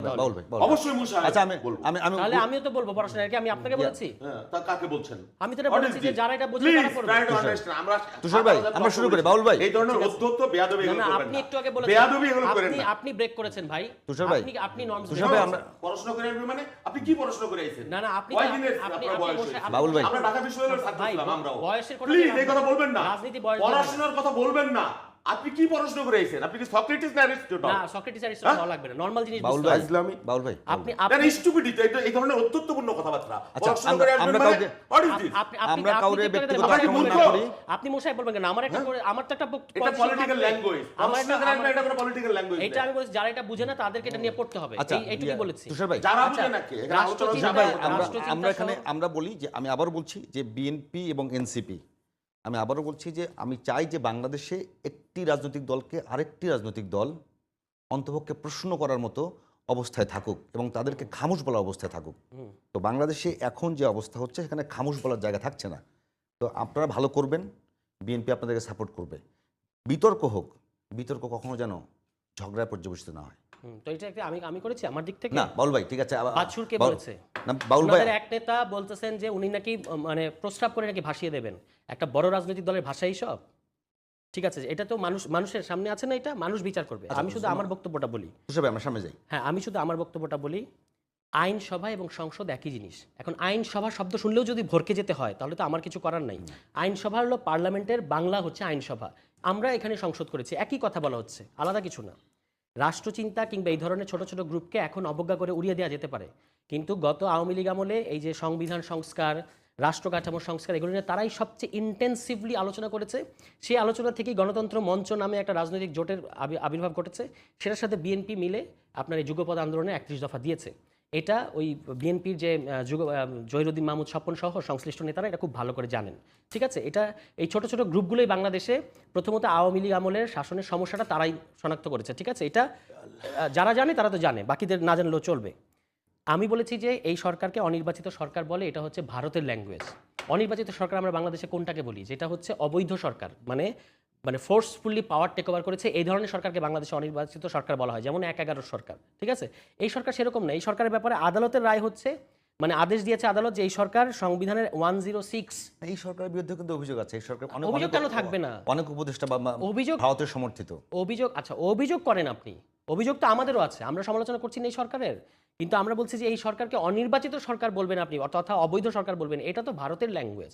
বাউল ভাই অবশ্যই মুসা আচ্ছা আমি আমি আমি তাহলে আমিও তো বলব পড়াশোনা কি আমি আপনাকে বলেছি? হ্যাঁ, তা কাকে বলছেন? আমি তো বলেছি যে যারা এটা বোঝে তারা করবে। আমরা তুষার ভাই, আমরা শুরু করি, বাউল ভাই। এই ধরনের অধ্যত্ত বেয়াদবি এগুলো না আপনি একটু আগে বলেছেন। বেয়াদবি এগুলো করেন না। আপনি ব্রেক করেছেন ভাই। তুষার ভাই, আপনি আপনি নর্মস তুষার ভাই, আমরা- পড়াশোনা করে আসবেন মানে? আপনি কি পড়াশোনা করে আইছেন? না, না, আপনি? আপনি- বাউল ভাই। আমরা ঢাকা বিশ্ববিদ্যালয়ের ছাত্র ছিলাম আমরাও। বয়সের কথা প্লিজ এই কথা বলবেন না। রাজনীতি বয়স পড়াশোনার কথা বলবেন না। আপনি কি পড়াশোনা করে আইছেন? আপনি কি সক্রেটিস না অ্যারিস্টটল না সক্রেটিস আর হ্যাঁ? ভালো লাগবে না। নরমাল জিনিস বাউল ভাই। ইসলামী। বাউল ভাই। আপনি আপনি স্টুপিডিটি এটা এই ধরনের অত্যন্তপূর্ণ কথাবার্তা। আচ্ছা, পড়াশোনা আমরা- করে আমরা মানে কাউকে- is this? আপনি আমরা কাউরে দেন, ব্যক্তিগত একটা আক্রমণ মূর্খ। না। করি। আপনি মশাই বলবেন কেন? আমার একটা করে- আমার তো একটা এটা পলিটিক্যাল ল্যাঙ্গুয়েজ আমার পড়াশোনা একটা- করে এটা কোনো পলিটিক্যাল ল্যাঙ্গুয়েজ এইটা আমি বলছি যারা এটা বুঝে না তাদেরকে এটা নিয়ে পড়তে হবে। আচ্ছা এই- এইটুকুই বলেছি। তুষার ভাই। যারা আচ্ছা, বুঝে নাকি এখানে রাষ্ট্র আলোচনা চিন্তা- তুষার ভাই আমরা আমরা এখানে আমরা বলি যে আমি আবারও বলছি যে বিএনপি এবং এনসিপি আমি আবারও বলছি যে আমি চাই যে বাংলাদেশে একটি রাজনৈতিক দলকে আরেকটি রাজনৈতিক দল অন্তপক্ষে প্রশ্ন করার মতো অবস্থায় থাকুক এবং তাদেরকে খামোশ বলার অবস্থায় থাকুক। তো বাংলাদেশে এখন যে অবস্থা হচ্ছে সেখানে খামোশ বলার জায়গা থাকছে না। তো আপনারা ভালো করবেন বিএনপি আপনাদেরকে সাপোর্ট করবে। বিতর্ক হোক বিতর্ক কখনো যেন ঝগড়ায় পর্যবেসিত না হয়। তো এটা একটা আমি আমি করেছি আমার দিক থেকে? না বাউল ভাই ঠিক আছে আবার- বাছুর কে বাউল- বলেছে? না বাউল ভাই এক নেতা বলতেছেন যে উনি নাকি মানে প্রস্তাব করে নাকি ভাসিয়ে দেবেন। একটা বড় রাজনৈতিক দলের ভাষাই সব। ঠিক আছে এটা তো মানুষ মানুষের সামনে আছে না এটা? মানুষ বিচার করবে। আচ্ছা, আমি শুধু আমার বক্তব্যটা বলি। আমরা সামনে যাই। হ্যাঁ আমি শুধু আমার বক্তব্যটা বলি আইনসভা এবং সংসদ একই জিনিস। এখন আইনসভা শব্দ শুনলেও যদি ভরকে যেতে হয় তাহলে তো আমার কিছু করার নাই। আইনসভা হলো পার্লামেন্টের বাংলা হচ্ছে আইনসভা আমরা এখানে সংসদ করেছি একই কথা বলা হচ্ছে আলাদা কিছু না। রাষ্ট্রচিন্তা কিংবা এই ধরনের ছোট ছোট গ্রুপকে এখন অবজ্ঞা করে উড়িয়ে দেওয়া যেতে পারে। কিন্তু গত আওয়ামী লীগ আমলে এই যে সংবিধান সংস্কার রাষ্ট্র কাঠামো সংস্কার এগুলো নিয়ে তারাই সবচেয়ে ইন্টেন্সিভলি আলোচনা করেছে। সেই আলোচনা থেকেই গণতন্ত্র মঞ্চ নামে একটা রাজনৈতিক জোটের আবি- আবির্ভাব ঘটেছে। সেটার সাথে বিএনপি মিলে আপনার এই যুগপদ আন্দোলনে একত্রিশ দফা দিয়েছে। এটা ওই বিএনপির যে যুগ জহিরুদ্দিন মাহমুদ স্বপন সহ সংশ্লিষ্ট নেতারা এটা খুব ভালো করে জানেন। ঠিক আছে? এটা এই ছোট ছোট গ্রুপগুলোই বাংলাদেশে প্রথমত আওয়ামী লীগ আমলের শাসনের সমস্যাটা তারাই শনাক্ত করেছে। ঠিক আছে? এটা যারা জানে তারা তো জানে, বাকিদের না জানলেও চলবে। আমি বলেছি যে এই সরকারকে অনির্বাচিত সরকার বলে এটা হচ্ছে ভারতের ল্যাঙ্গুয়েজ অনির্বাচিত সরকার আমরা বাংলাদেশে কোনটাকে বলি? যেটা হচ্ছে অবৈধ সরকার মানে মানে ফোর্সফুলি পাওয়ার টেক ওভার করেছে এই ধরনের সরকারকে বাংলাদেশে অনির্বাচিত সরকার বলা হয় যেমন এক এগারোর সরকার ঠিক আছে? এই সরকার সেরকম না এই সরকারের ব্যাপারে আদালতের রায় হচ্ছে মানে আদেশ দিয়েছে আদালত যে এই সরকার সংবিধানের ওয়ান জিরো সিক্স এই সরকারের বিরুদ্ধে কিন্তু অভিযোগ আছে এই সরকার অভিযোগ কেন থাকবে না? অনেক উপদেষ্টা বা অভিযোগ- ভারতের সমর্থিত। অভিযোগ আচ্ছা অভিযোগ করেন আপনি। অভিযোগ তো আমাদেরও আছে, আমরা সমালোচনা করছি না এই সরকারের। কিন্তু আমরা বলছি যে এই সরকারকে অনির্বাচিত সরকার বলবেন আপনি, অর্থাৎ অবৈধ সরকার বলবেন, এটা তো ভারতের ল্যাঙ্গুয়েজ